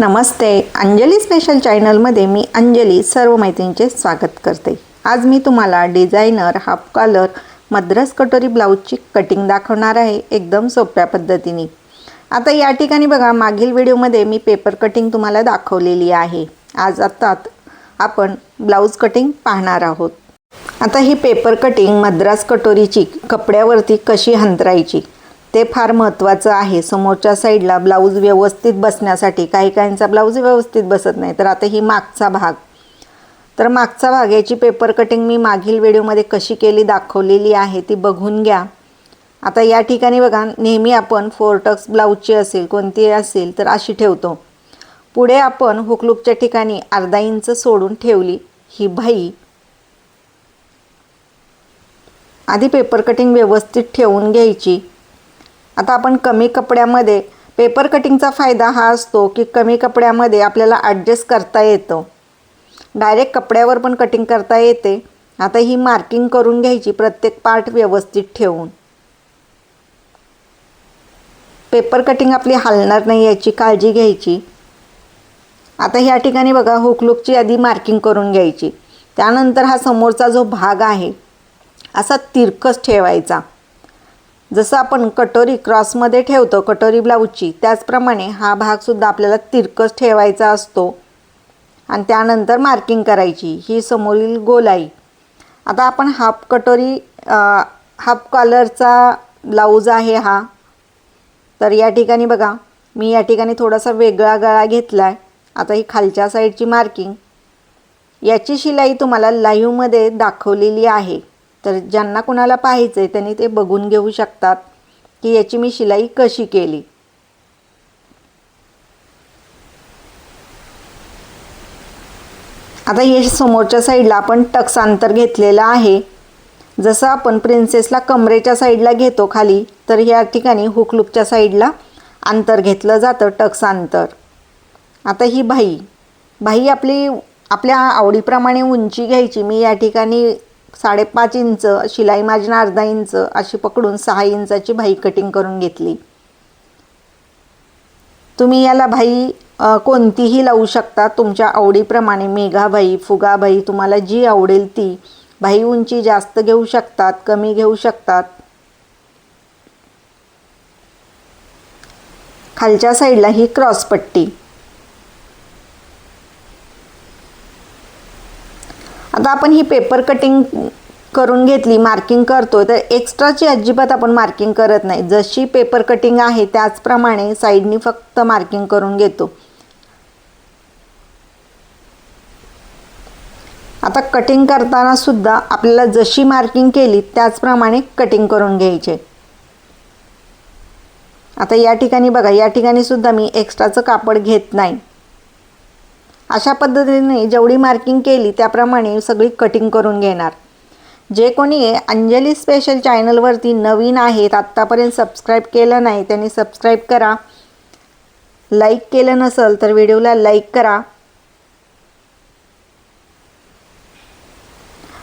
नमस्ते. Anjali special चॅनलमध्ये मी अंजली सर्व मैत्रिणींचे स्वागत करते. आज मी तुम्हाला डिझायनर हाफ कॉलर मद्रास कटोरी ब्लाऊजची कटिंग दाखवणार आहे एकदम सोप्या पद्धतीने. आता या ठिकाणी बघा मागील व्हिडिओमध्ये मी पेपर कटिंग तुम्हाला दाखवलेली आहे. आज आत्तात आपण ब्लाऊज कटिंग पाहणार आहोत. आता ही पेपर कटिंग मद्रास कटोरीची कपड्यावरती कशी हंतरायची? ते फार महत्त्वाचं आहे. समोरच्या साईडला ब्लाऊज व्यवस्थित बसण्यासाठी काही काहींचा ब्लाऊज व्यवस्थित बसत नाही. तर आता ही मागचा भाग. तर मागचा भाग याची पेपर कटिंग मी मागील व्हिडिओमध्ये कशी केली दाखवलेली आहे ती बघून घ्या. आता या ठिकाणी बघा नेहमी आपण फोरटक्स ब्लाऊजची असेल कोणती असेल तर अशी ठेवतो. पुढे आपण हुकलूकच्या ठिकाणी अर्धा इंच सोडून ठेवली ही भाई आधी पेपर कटिंग व्यवस्थित ठेवून घ्यायची. आता आपण कमी कपड्यामध्ये पेपर कटिंगचा फायदा हा असतो की कमी कपड्यामध्ये आपल्याला ॲडजस्ट करता येतं. डायरेक्ट कपड्यावर पण कटिंग करता येते. आता ही मार्किंग करून घ्यायची प्रत्येक पार्ट व्यवस्थित ठेवून. पेपर कटिंग आपली हलणार नाही याची काळजी घ्यायची. आता ह्या ठिकाणी बघा हुकलुकची आधी मार्किंग करून घ्यायची. त्यानंतर हा समोरचा जो भाग आहे असा तिरकस ठेवायचा. जसं आपण कटोरी क्रॉसमध्ये ठेवतो कटोरी ब्लाऊजची त्याचप्रमाणे हा भागसुद्धा आपल्याला तिरकस ठेवायचा असतो. आणि त्यानंतर मार्किंग करायची ही समोरील गोलाई. आता आपण हाफ कटोरी हाफ कॉलरचा ब्लाऊज आहे हा. तर या ठिकाणी बघा मी या ठिकाणी थोडासा वेगळा गळा घेतला आहे आता ही खालच्या साईडची मार्किंग याची शिलाई तुम्हाला लाईव्हमध्ये दाखवलेली आहे. तर ज्यांना कुणाला पाहायचं आहे त्यांनी ते बघून घेऊ शकतात की याची मी शिलाई कशी केली. आता हे समोरच्या साईडला आपण टक्स अंतर घेतलेलं आहे. जसं आपण प्रिन्सेसला कमरेच्या साईडला घेतो खाली तर या ठिकाणी हुकलूकच्या साईडला अंतर घेतलं जातं टक्स अंतर. आता ही बाई बाई आपली आपल्या आवडीप्रमाणे उंची घ्यायची मी या ठिकाणी साडेपाच इंच शिलाई माझी अर्धा इंच अशी पकडून सहा इंचाची भाई कटिंग करून घेतली. तुम्ही याला भाई कोणतीही लावू शकता. तुमच्या आवडीप्रमाणे मेघाबाई फुगाबाई तुम्हाला जी आवडेल ती भाई उंची जास्त घेऊ शकतात कमी घेऊ शकतात. खालच्या साईडला ही क्रॉस आता आपण ही पेपर कटिंग करून घेतली मार्किंग करतो तर एक्स्ट्राची अजिबात आपण मार्किंग करत नाही. जशी पेपर कटिंग आहे त्याचप्रमाणे साईडनी फक्त मार्किंग करून घेतो. आता कटिंग करताना सुद्धा आपल्याला जशी मार्किंग केली त्याचप्रमाणे कटिंग करून घ्यायचे. आता या ठिकाणी बघा या ठिकाणी सुद्धा मी एक्स्ट्राचं कापड घेत नाही. अशा पद्धतीने जेवढी मार्किंग केली त्याप्रमाणे सगळी कटिंग करून घेणार. जे कोणी अंजली स्पेशल चॅनलवरती नवीन आहेत आत्तापर्यंत सबस्क्राईब केलं नाही त्यांनी सबस्क्राईब करा. लाईक केलं नसेल तर व्हिडिओला लाईक करा.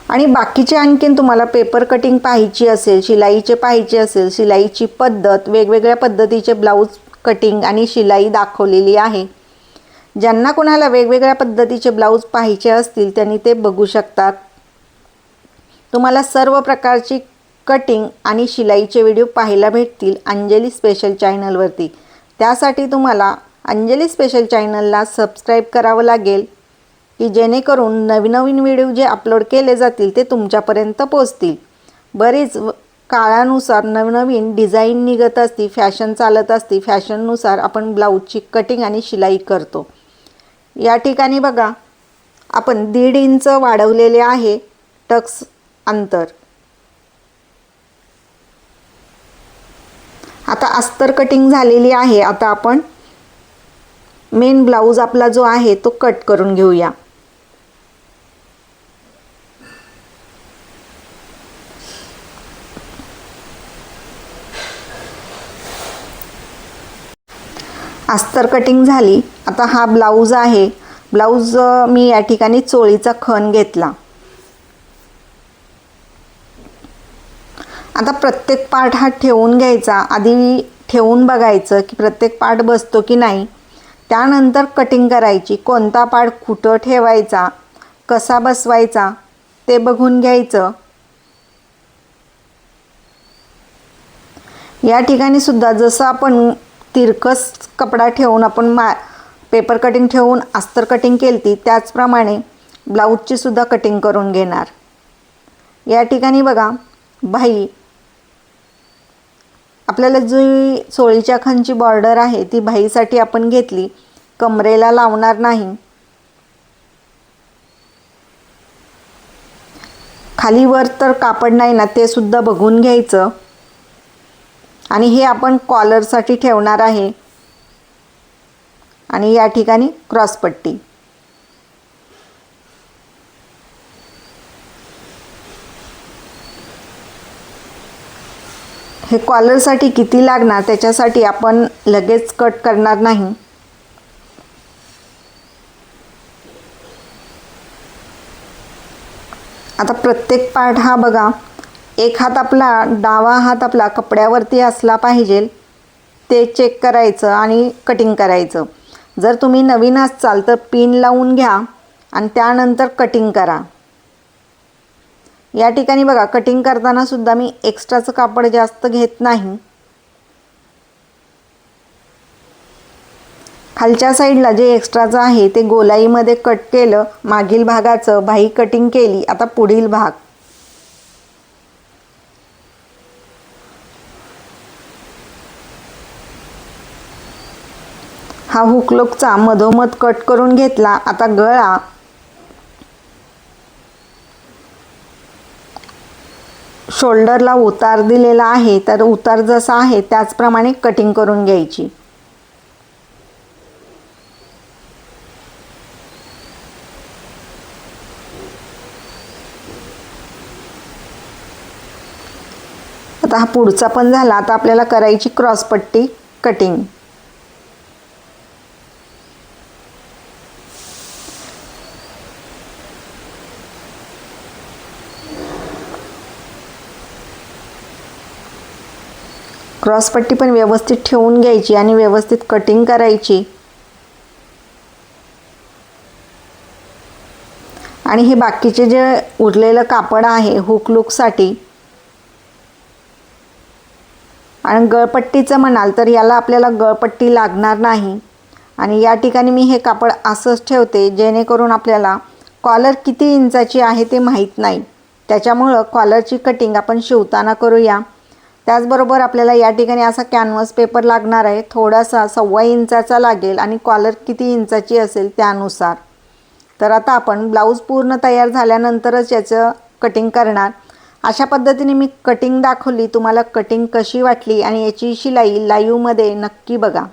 आणि बाकीचे आणखीन तुम्हाला पेपर कटिंग पाहायची असेल शिलाईचे पाहायचे असेल शिलाईची पद्धत वेगवेगळ्या पद्धतीचे ब्लाऊज कटिंग आणि शिलाई दाखवलेली आहे. ज्यांना कोणाला वेगवेगळ्या पद्धतीचे ब्लाऊज पाहिजे असतील त्यांनी ते बघू शकतात. तुम्हाला सर्व प्रकारची कटिंग आणि शिलाईचे व्हिडिओ पाहायला भेटतील अंजली स्पेशल चॅनलवरती त्यासाठी तुम्हाला अंजली स्पेशल चॅनलला सबस्क्राईब करावं लागेल की जेणेकरून नवीन नवीन व्हिडिओ जे अपलोड केले जातील ते तुमच्यापर्यंत पोचतील बरीच काळानुसार नवनवीन डिझाईन निघत असती फॅशन चालत असती फॅशननुसार आपण ब्लाऊजची कटिंग आणि शिलाई करतो. या ठिकाणी बघा आपण दीड इंच वाढवलेले आहे टक्स अंतर. आता अस्तर कटिंग झालेली आहे. आता आपण मेन ब्लाऊज आपला जो आहे तो कट करून घेऊया. अस्तर कटिंग झाली. आता हा ब्लाऊज आहे. ब्लाऊज मी या ठिकाणी चोळीचा खण घेतला. आता प्रत्येक पार्ट हा ठेवून घ्यायचा. आधी ठेवून बघायचं की प्रत्येक पार्ट बसतो की नाही. त्यानंतर कटिंग करायची. कोणता पार्ट कुठं ठेवायचा? कसा बसवायचा? ते बघून घ्यायचं. या ठिकाणी सुद्धा जसं आपण तिरकस कपडा ठेवून आपण मा पेपर कटिंग ठेवून अस्तर कटिंग केली ती त्याचप्रमाणे ब्लाऊजचीसुद्धा कटिंग करून घेणार. या ठिकाणी बघा बाई आपल्याला जी सोळीच्या खांची बॉर्डर आहे ती बाईसाठी आपण घेतली. कमरेला लावणार नाही. खालीवर तर कापड नाही ना ते सुद्धा बघून घ्यायचं. आणि हे आपण कॉलरसाठी ठेवणार आहे. आणि या ठिकाणी क्रॉसपट्टी हे कॉलरसाठी किती लागणार त्याच्यासाठी आपण लगेच कट करणार नाही. आता प्रत्येक पार्ट हा बघा एक हात आपला डावा हात आपला कपड्यावरती असला पाहिजे ते चेक करायचं आणि कटिंग करायचं. जर तुम्ही नवीन असाल तर पिन लावून घ्या आणि त्यानंतर कटिंग करा. या ठिकाणी बघा कटिंग करताना सुद्धा मी एक्स्ट्राचं कापड जास्त घेत नाही. खालच्या साईडला जे एक्स्ट्राचं आहे ते गोलाईमध्ये कट केलं मागील भागाचं भाई कटिंग केली आता पुढील भाग. हा हुकलोकचा मधोमध कट करून घेतला. आता गळा. शोल्डरला उतार दिलेला आहे. तर उतार जसा आहे त्याचप्रमाणे कटिंग करून घ्यायची. आता हा पुढचा पण झाला. आता आपल्याला करायची क्रॉसपट्टी कटिंग. क्रॉसपट्टी पण व्यवस्थित ठेवून घ्यायची आणि व्यवस्थित कटिंग करायची. आणि हे बाकीचे जे उरलेलं कापड आहे हुक लुकसाठी आणि गळपट्टीचं म्हणाल तर याला आपल्याला गळपट्टी लागणार नाही. आणि या ठिकाणी मी हे कापड असंच ठेवते जेणेकरून आपल्याला कॉलर किती इंचाची आहे ते माहीत नाही. त्याच्यामुळं कॉलरची कटिंग आपण शिवताना करूया. त्याचबरोबर आपल्याला या ठिकाणी असा कॅनव्हस पेपर लागणार आहे. थोडासा सव्वा इंचाचा लागेल आणि कॉलर किती इंचाची असेल त्यानुसार. तर आता आपण ब्लाऊज पूर्ण तयार झाल्यानंतरच याचं कटिंग करणार. अशा पद्धतीने मी कटिंग दाखवली. तुम्हाला कटिंग कशी वाटली आणि याची शिलाई लाईवमध्ये नक्की बघा.